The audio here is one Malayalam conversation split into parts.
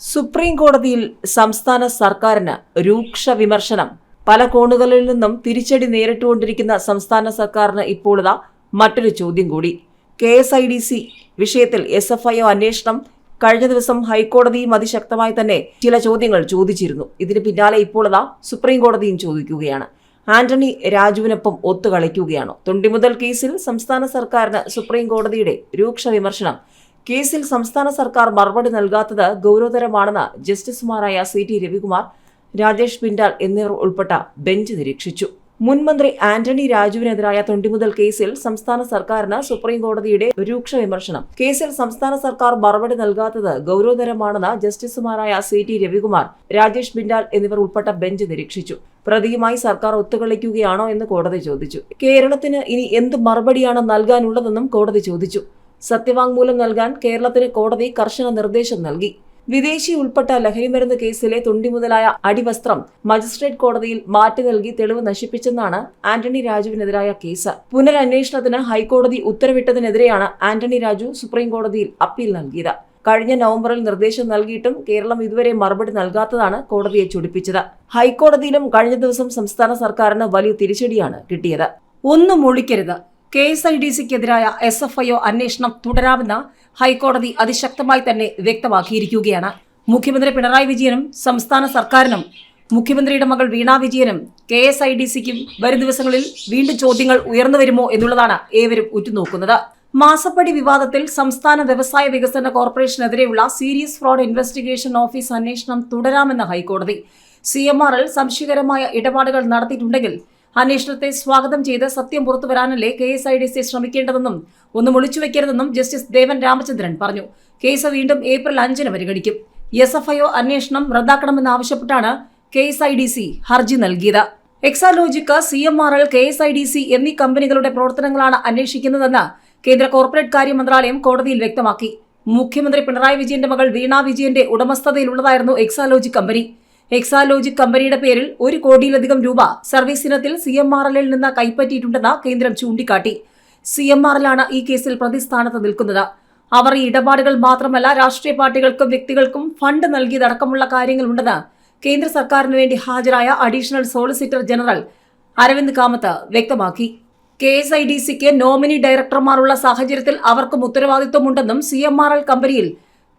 സുപ്രീം കോടതിയിൽ സംസ്ഥാന സർക്കാരിന് രൂക്ഷ വിമർശനം. പല കോണുകളിൽ നിന്നും തിരിച്ചടി നേരിട്ടുകൊണ്ടിരിക്കുന്ന സംസ്ഥാന സർക്കാരിന് ഇപ്പോഴതാ മറ്റൊരു ചോദ്യം കൂടി. K S I D C വിഷയത്തിൽ എസ് എഫ് ഐ ഒ അന്വേഷണം കഴിഞ്ഞ ദിവസം ഹൈക്കോടതിയും അതിശക്തമായി തന്നെ ചില ചോദ്യങ്ങൾ ചോദിച്ചിരുന്നു. ഇതിന് പിന്നാലെ ഇപ്പോഴതാ സുപ്രീം കോടതിയും ചോദിക്കുകയാണ്. ആന്റണി രാജുവിനൊപ്പം ഒത്തുകളിക്കുകയാണോ. തൊണ്ടിമുതൽ കേസിൽ സംസ്ഥാന സർക്കാരിന് സുപ്രീം കോടതിയുടെ രൂക്ഷ വിമർശനം കേസിൽ സംസ്ഥാന സർക്കാർ മറുപടി നൽകാത്തത് ഗൗരവതരമാണെന്ന് ജസ്റ്റിസുമാരായ സി ടി രവികുമാർ രാജേഷ് പിൻഡാൽ എന്നിവർ ഉൾപ്പെട്ട ബെഞ്ച് നിരീക്ഷിച്ചു. മുൻമന്ത്രി ആന്റണി രാജുവിനെതിരായ തൊണ്ടിമുതൽ കേസിൽ സംസ്ഥാന സർക്കാരിന് സുപ്രീം കോടതിയുടെ രൂക്ഷ വിമർശനം. കേസിൽ സംസ്ഥാന സർക്കാർ മറുപടി നൽകാത്തത് ഗൗരവതരമാണെന്ന് ജസ്റ്റിസുമാരായ സി ടി രവികുമാർ രാജേഷ് ബിൻഡാൽ എന്നിവർ ഉൾപ്പെട്ട ബെഞ്ച് നിരീക്ഷിച്ചു. പ്രതിയുമായി സർക്കാർ ഒത്തുകളിക്കുകയാണോ എന്ന് കോടതി ചോദിച്ചു. കേരളത്തിന് ഇനി എന്ത് മറുപടിയാണ് നൽകാനുള്ളതെന്നും കോടതി ചോദിച്ചു. സത്യവാങ്മൂലം നൽകാൻ കേരളത്തിന് കോടതി കർശന നിർദ്ദേശം നൽകി. വിദേശി ഉൾപ്പെട്ട ലഹരിമരുന്ന് കേസിലെ തുണ്ടി മുതലായ അടിവസ്ത്രം മജിസ്ട്രേറ്റ് കോടതിയിൽ മാറ്റി നൽകി തെളിവ് നശിപ്പിച്ചെന്നാണ് ആന്റണി രാജുവിനെതിരായ കേസ്. പുനരന്വേഷണത്തിന് ഹൈക്കോടതി ഉത്തരവിട്ടതിനെതിരെയാണ് ആന്റണി രാജു സുപ്രീം കോടതിയിൽ അപ്പീൽ നൽകിയത്. കഴിഞ്ഞ നവംബറിൽ നിർദ്ദേശം നൽകിയിട്ടും കേരളം ഇതുവരെ മറുപടി നൽകാത്തതാണ് കോടതിയെ ചൊടിപ്പിച്ചത്. ഹൈക്കോടതിയിലും കഴിഞ്ഞ ദിവസം സംസ്ഥാന സർക്കാരിന് വലിയ തിരിച്ചടിയാണ് കിട്ടിയത്. ഒന്നും ഒളിക്കരുത്. കെ എസ് ഐ ഡി സിക്കെതിരായ എസ് എഫ് ഐ ഒ അന്വേഷണം തുടരാമെന്ന് ഹൈക്കോടതി അതിശക്തമായി തന്നെ വ്യക്തമാക്കിയിരിക്കുകയാണ്. മുഖ്യമന്ത്രി പിണറായി വിജയനും സംസ്ഥാന സർക്കാരിനും മുഖ്യമന്ത്രിയുടെ മകൾ വീണ വിജയനും കെ എസ് ഐ ഡി സിക്കും വരും ദിവസങ്ങളിൽ വീണ്ടും ചോദ്യങ്ങൾ ഉയർന്നു വരുമോ എന്നുള്ളതാണ് ഏവരും ഉറ്റുനോക്കുന്നത്. മാസപ്പടി വിവാദത്തിൽ സംസ്ഥാന വ്യവസായ വികസന കോർപ്പറേഷനെതിരെയുള്ള സീരിയസ് ഫ്രോഡ് ഇൻവെസ്റ്റിഗേഷൻ ഓഫീസ് അന്വേഷണം തുടരാമെന്ന് ഹൈക്കോടതി. സി എം ആറിൽ സംശയകരമായ ഇടപാടുകൾ നടത്തിയിട്ടുണ്ടെങ്കിൽ അന്വേഷണത്തെ സ്വാഗതം ചെയ്ത് സത്യം പുറത്തുവരാനല്ലേ K S I D C ശ്രമിക്കേണ്ടതെന്നും ഒന്നും ഒളിച്ചു വെക്കരുതെന്നും ജസ്റ്റിസ് ദേവൻ രാമചന്ദ്രൻ പറഞ്ഞു. കേസ് വീണ്ടും ഏപ്രിൽ അഞ്ചിന് പരിഗണിക്കും. എസ് എഫ് ഐ ഒ അന്വേഷണം റദ്ദാക്കണമെന്നാവശ്യപ്പെട്ടാണ് K S I D C ഹർജി നൽകിയത്. Exalogic C M R L K S I D C എന്നീ കമ്പനികളുടെ പ്രവർത്തനങ്ങളാണ് അന്വേഷിക്കുന്നതെന്ന് കേന്ദ്ര കോർപ്പറേറ്റ് കാര്യ മന്ത്രാലയം കോടതിയിൽ വ്യക്തമാക്കി. മുഖ്യമന്ത്രി പിണറായി വിജയന്റെ മകൾ വീണാ വിജയന്റെ ഉടമസ്ഥതയിലുള്ളതായിരുന്നു എക്സാലോജി കമ്പനി. എക്സാലോജിക് കമ്പനിയുടെ പേരിൽ ഒരു കോടിയിലധികം രൂപ സർവീസ് ഇനത്തിൽ സി എം ആർ എല്ലിൽ നിന്ന് കൈപ്പറ്റിയിട്ടുണ്ടെന്ന് കേന്ദ്രം ചൂണ്ടിക്കാട്ടി. സി എം ആർ എല്ലാണ് ഈ കേസിൽ പ്രതിസ്ഥാനത്ത് നിൽക്കുന്നത്. അവർ ഈ ഇടപാടുകൾ മാത്രമല്ല രാഷ്ട്രീയ പാർട്ടികൾക്കും വ്യക്തികൾക്കും ഫണ്ട് നൽകിയതടക്കമുള്ള കാര്യങ്ങളുണ്ടെന്ന് കേന്ദ്ര സർക്കാരിന് വേണ്ടി ഹാജരായ additional solicitor general Aravind Kamath വ്യക്തമാക്കി. കെ എസ് ഐ ഡി സിക്ക് നോമിനി ഡയറക്ടർമാരുള്ള സാഹചര്യത്തിൽ അവർക്കും ഉത്തരവാദിത്വമുണ്ടെന്നും സി എം ആർ എൽ കമ്പനിയിൽ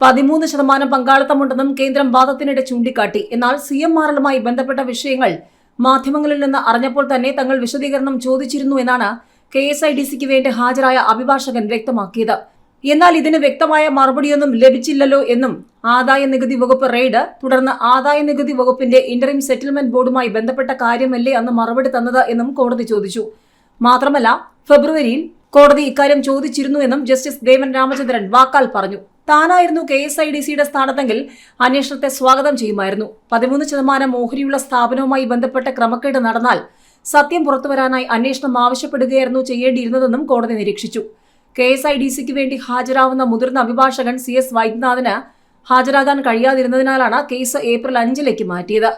പതിമൂന്ന് ശതമാനം പങ്കാളിത്തമുണ്ടെന്നും കേന്ദ്രം വാദത്തിനിടെ ചൂണ്ടിക്കാട്ടി. എന്നാൽ സി എം ആർ ബന്ധപ്പെട്ട വിഷയങ്ങൾ മാധ്യമങ്ങളിൽ നിന്ന് അറിഞ്ഞപ്പോൾ തന്നെ തങ്ങൾ വിശദീകരണം ചോദിച്ചിരുന്നു എന്നാണ് കെ എസ് ഐ ഡി സിക്ക് വേണ്ടി ഹാജരായ അഭിഭാഷകൻ വ്യക്തമാക്കിയത്. എന്നാൽ ഇതിന് വ്യക്തമായ മറുപടിയൊന്നും ലഭിച്ചില്ലല്ലോ എന്നും ആദായ നികുതി വകുപ്പ് റെയ്ഡ് തുടർന്ന് ആദായ നികുതി വകുപ്പിന്റെ ഇന്ററിം സെറ്റിൽമെന്റ് ബോർഡുമായി ബന്ധപ്പെട്ട കാര്യമല്ലേ അന്ന് മറുപടി തന്നത് എന്നും കോടതി ചോദിച്ചു. മാത്രമല്ല ഫെബ്രുവരിയിൽ കോടതി ഇക്കാര്യം ചോദിച്ചിരുന്നു എന്നും ജസ്റ്റിസ് ദേവൻ രാമചന്ദ്രൻ വാക്കാൽ പറഞ്ഞു. താനായിരുന്നു കെ എസ് ഐ ഡി സിയുടെ സ്ഥാനത്തെങ്കിൽ അന്വേഷണത്തെ സ്വാഗതം ചെയ്യുമായിരുന്നു. പതിമൂന്ന് ശതമാനം ഓഹരിയുള്ള സ്ഥാപനവുമായി ബന്ധപ്പെട്ട ക്രമക്കേട് നടന്നാൽ സത്യം പുറത്തുവരാനായി അന്വേഷണം ആവശ്യപ്പെടുകയായിരുന്നു ചെയ്യേണ്ടിയിരുന്നതെന്നും കോടതി നിരീക്ഷിച്ചു. കെ എസ് ഐ ഡി സിക്ക് വേണ്ടി ഹാജരാവുന്ന മുതിർന്ന അഭിഭാഷകൻ സി എസ് വൈദ്യനാഥന് ഹാജരാകാൻ കഴിയാതിരുന്നതിനാലാണ് കേസ് ഏപ്രിൽ അഞ്ചിലേക്ക് മാറ്റിയത്.